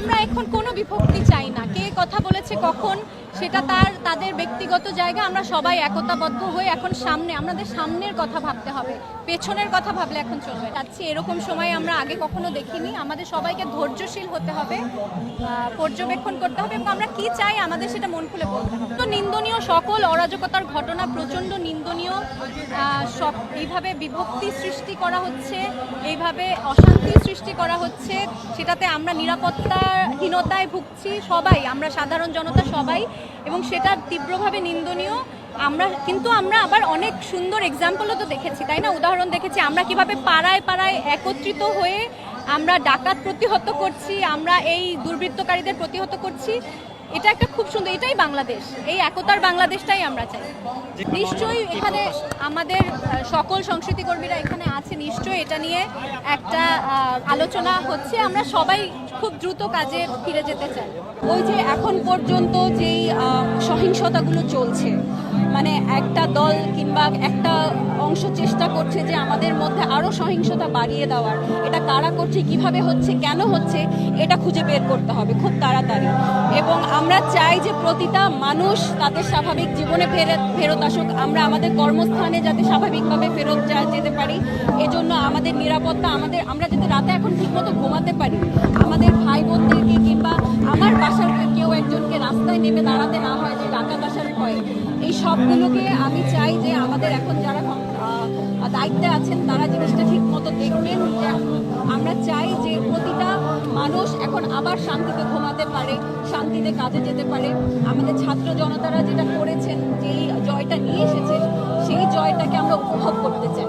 আমরা এখন কোনো বিভক্তি চাই না। কে কথা বলেছে, কখন, সেটা তার, তাদের ব্যক্তিগত জায়গা। আমরা সবাই একতাবদ্ধ হয়ে এখন সামনে, আমাদের সামনের কথা ভাবতে হবে। পেছনের কথা ভাবলে এখন চলবে। যাচ্ছি, এরকম সময় আমরা আগে কখনো দেখিনি। আমাদের সবাইকে ধৈর্যশীল হতে হবে পর্যবেক্ষণ করতে হবে এবং আমরা কি চাই আমাদের সেটা মন খুলে বলতে হবে। তো নিন্দনীয় সকল অরাজকতার ঘটনা, প্রচণ্ড নিন্দনীয় সব, এইভাবে বিভক্তি সৃষ্টি করা হচ্ছে। এইভাবে অশান্তি সৃষ্টি করা হচ্ছে, সেটাতে আমরা নিরাপত্তাহীনতায় ভুগছি সবাই, আমরা সাধারণ জনতা সবাই, এবং সেটা তীব্রভাবে নিন্দনীয়। আমরা, কিন্তু আমরা আবার অনেক সুন্দর এক্সাম্পলও তো দেখেছি, তাই না? উদাহরণ দেখেছি, আমরা কীভাবে পাড়ায় পাড়ায় একত্রিত হয়ে আমরা ডাকাত প্রতিহত করছি, আমরা এই দুর্বৃত্তকারীদের প্রতিহত করছি। এটা একটা খুব সুন্দর, এটাই বাংলাদেশ। এই একতার বাংলাদেশটাই আমরা চাই। নিশ্চয়ই এখানে আমাদের সকল সংস্কৃতি কর্মীরা এখানে আছে, নিশ্চয়ই এটা নিয়ে একটা আলোচনা হচ্ছে। আমরা সবাই খুব দ্রুত কাজে ফিরে যেতে চাই। ওই যে এখন পর্যন্ত যেই সহিংসতাগুলো চলছে মানে একটা দল কিংবা একটা অংশ চেষ্টা করছে যে আমাদের মধ্যে আরও সহিংসতা বাড়িয়ে দেওয়ার। এটা কারা করছে, কীভাবে হচ্ছে, কেন হচ্ছে, এটা খুঁজে বের করতে হবে খুব তাড়াতাড়ি। এবং আমরা চাই যে প্রতিটা মানুষ তাদের স্বাভাবিক জীবনে ফেরত ফেরত আসুক। আমরা আমাদের কর্মস্থানে যাতে স্বাভাবিকভাবে ফেরত যেতে পারি। এজন্য আমাদের নিরাপত্তা, আমাদের, আমরা যাতে রাতে এখন ঠিকমতো ঘুমাতে পারি। আমাদের ভাই বোনদেরকে কিংবা আমার বাসার কেউ একজনকে রাস্তায় নেমে দাঁড়াতে না এই সবগুলোকে আমি চাই যে আমাদের এখন যারা দায়িত্বে আছেন, তারা জিনিসটা ঠিক মতো দেখবেন। আমরা চাই যে প্রতিটা মানুষ এখন আবার শান্তিতে ঘুমাতে পারে, শান্তিতে কাজে যেতে পারে। আমাদের ছাত্র জনতারা যেটা করেছেন, যেই জয়টা নিয়ে এসেছে, সেই জয়টাকে আমরা উপভোগ করতে চাই।